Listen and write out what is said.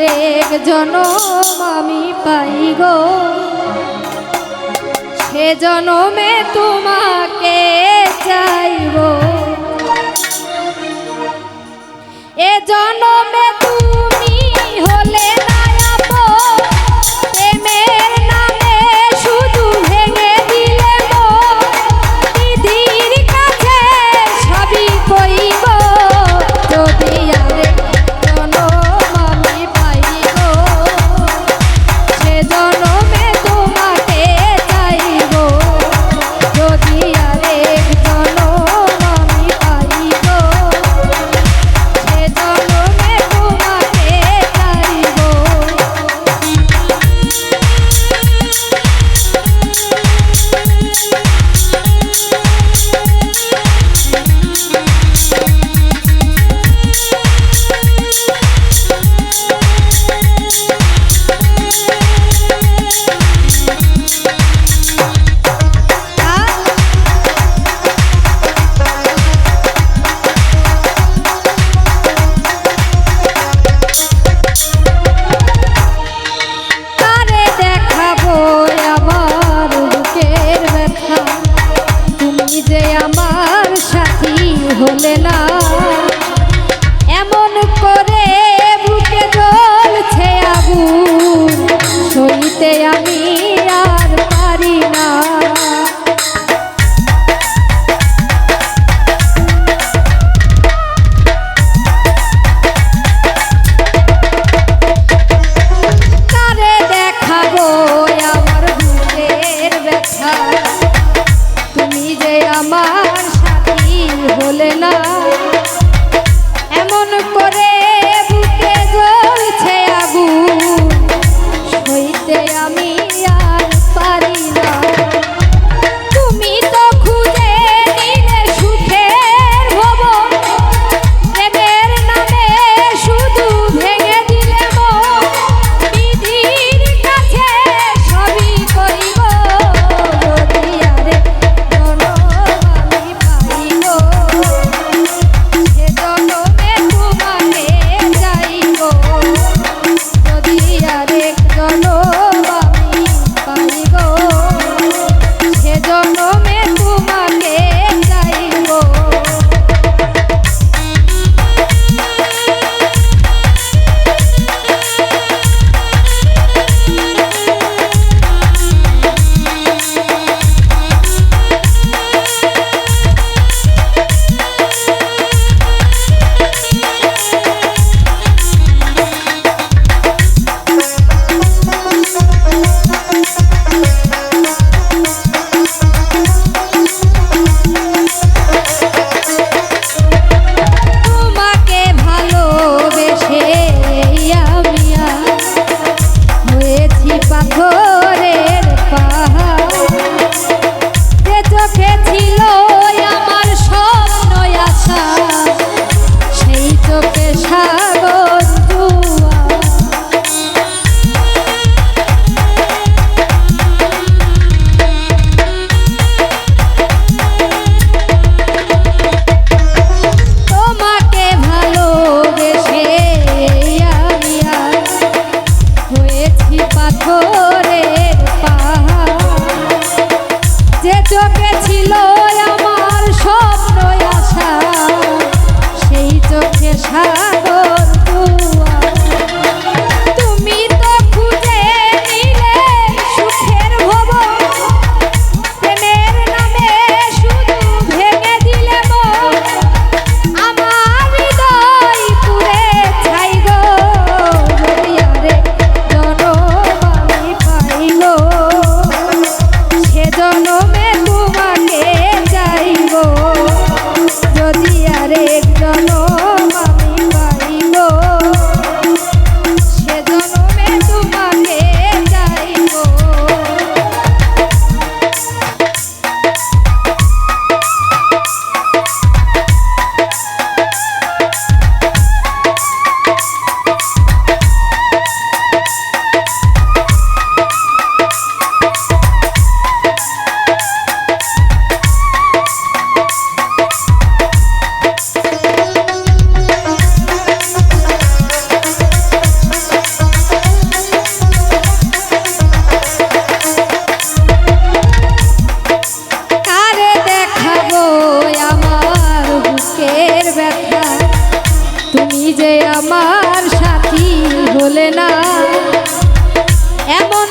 আরেক জনম আমি পাই গো। সে জনমে তোমাকে চাইব। এ জনমে তুমি হলে না না ও যে আমার সাথী হলে না? এমন